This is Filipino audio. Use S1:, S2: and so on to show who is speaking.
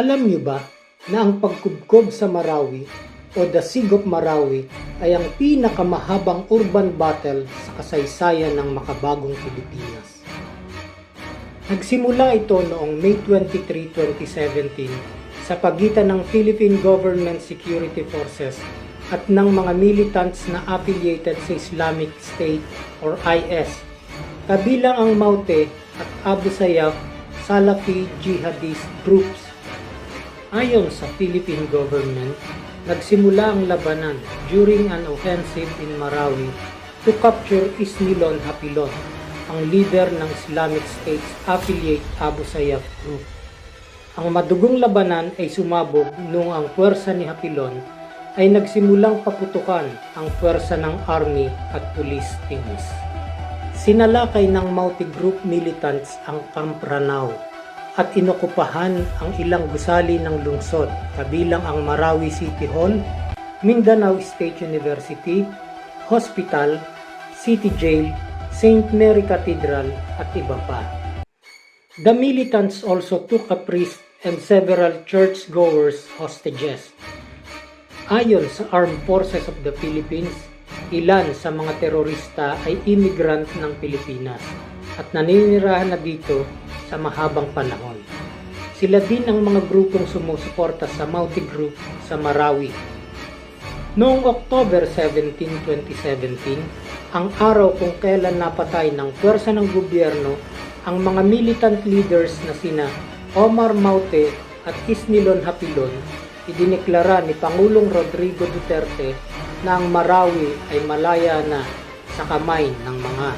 S1: Alam niyo ba na ang pagkubkob sa Marawi o the Siege of Marawi ay ang pinakamahabang urban battle sa kasaysayan ng makabagong Pilipinas. Nagsimula ito noong May 23, 2017 sa pagitan ng Philippine Government Security Forces at ng mga militants na affiliated sa Islamic State or IS, kabilang ang Maute at Abu Sayyaf Salafi Jihadist groups. Ayon sa Philippine government, nagsimula ang labanan during an offensive in Marawi to capture Isnilon Hapilon, ang leader ng Islamic State's affiliate Abu Sayyaf Group. Ang madugong labanan ay sumabog noong ang puwersa ni Hapilon ay nagsimulang paputukan ang puwersa ng army at police teams. Sinalakay ng Mauti Group militants ang Camp Ranao at inokupahan ang ilang gusali ng lungsod kabilang ang Marawi City Hall, Mindanao State University, Hospital, City Jail, St. Mary Cathedral at iba pa. The militants also took a priest and several churchgoers hostages. Ayon sa Armed Forces of the Philippines, ilan sa mga terorista ay immigrant ng Pilipinas at naninirahan na dito sa mahabang panahon. Sila din ang mga grupong sumusuporta sa Mauti Group sa Marawi. Noong October 17, 2017, ang araw kung kailan napatay ng pwersa ng gobyerno ang mga militant leaders na sina Omar Maute at Isnilon Hapilon, idineklara ni Pangulong Rodrigo Duterte na ang Marawi ay malaya na sa kamay ng mga